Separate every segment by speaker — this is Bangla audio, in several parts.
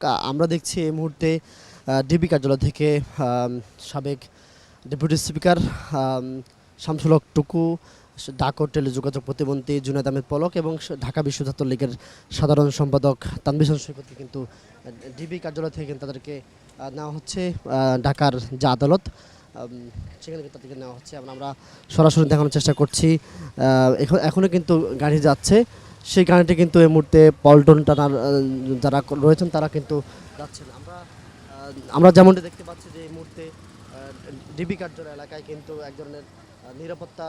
Speaker 1: আমরা দেখছি এই মুহূর্তে ডিবি কার্যালয় থেকে সাবেক ডেপুটি স্পিকার শামসুল হক টুকু ডাক ও টেলিযোগাযোগ প্রতিমন্ত্রী জুনায়দ আহমেদ পলক এবং ঢাকা বিশ্ব ছাত্র লীগের সাধারণ সম্পাদক তানবির হোসেন সৈকতকে কিন্তু ডিবি কার্যালয় থেকে কিন্তু তাদেরকে নেওয়া হচ্ছে ঢাকার যে আদালত। সেখানে কিন্তু তাদেরকে নেওয়া হচ্ছে। আমরা সরাসরি দেখানোর চেষ্টা করছি। এখন এখনও কিন্তু গাড়ি যাচ্ছে। সেই গাড়িটি কিন্তু এই মুহূর্তে পল্টন টানার যারা রয়েছেন তারা কিন্তু যাচ্ছেন। আমরা আমরা যেমনটি দেখতে পাচ্ছি যে এই মুহূর্তে ডিবি কার্যালয় এলাকায় কিন্তু এক ধরনের নিরাপত্তা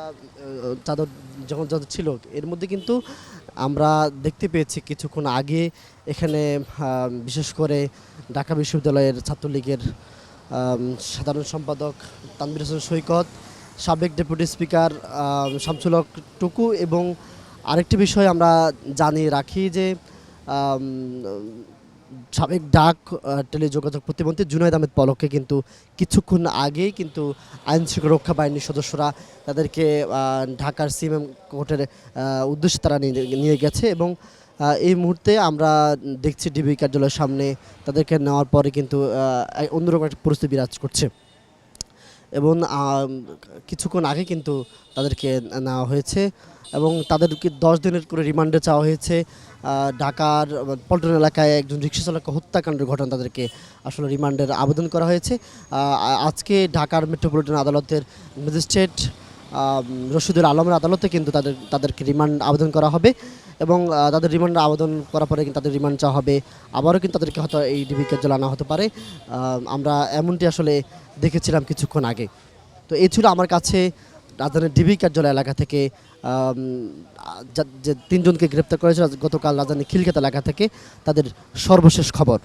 Speaker 1: চাদর যখন যাদের ছিল এর মধ্যে কিন্তু আমরা দেখতে পেয়েছি কিছুক্ষণ আগে এখানে বিশেষ করে ঢাকা বিশ্ববিদ্যালয়ের ছাত্রলীগের সাধারণ সম্পাদক তানবির হোসেন সৈকত সাবেক ডেপুটি স্পিকার আম, শামসুল হক টুকু এবং আরেকটি বিষয় আমরা জানিয়ে রাখি যে সাবেক ডাক টেলিযোগাযোগ প্রতিমন্ত্রী জুনায়দ আহমেদ পলককে কিন্তু কিছুক্ষণ আগেই কিন্তু আইন রক্ষা বাহিনীর সদস্যরা তাদেরকে ঢাকার সিএমএম কোর্টের উদ্দেশ্যে তারা নিয়ে গেছে এবং এই মুহূর্তে আমরা দেখছি ডিবি কার্যালয়ের সামনে তাদেরকে নেওয়ার পরে কিন্তু অন্যরকম একটা পরিস্থিতি বিরাজ করছে। এবং কিছুক্ষণ আগে কিন্তু তাদেরকে নেওয়া হয়েছে এবং তাদেরকে দশ দিনের করে রিমান্ডে চাওয়া হয়েছে। ঢাকার পল্টন এলাকায় একজন রিক্সা চালক হত্যাকাণ্ডের ঘটনা তাদেরকে আসলে রিমান্ডের আবেদন করা হয়েছে। আজকে ঢাকার মেট্রোপলিটন আদালতের ম্যাজিস্ট্রেট রশিদুল আলমের আদালতে কিন্তু তাদের, তাদেরকে রিমান্ড আবেদন করা হবে এবং তাদের রিমান্ড আবেদন করার পরে কিন্তু তাদের রিমান্ড চাওয়া হবে। আবারও কিন্তু তাদেরকে হয়তো এই ডিবি কার্যালয় আনা হতে পারে। আমরা এমনটি আসলে দেখেছিলাম কিছুক্ষণ আগে। তো এই ছিল আমার কাছে রাজধানীর ডিবি কার্যালয় এলাকা থেকে যা- তিনজনকে গ্রেপ্তার করেছিল গতকাল রাজধানী খিলক্ষেত এলাকা থেকে তাদের সর্বশেষ খবর।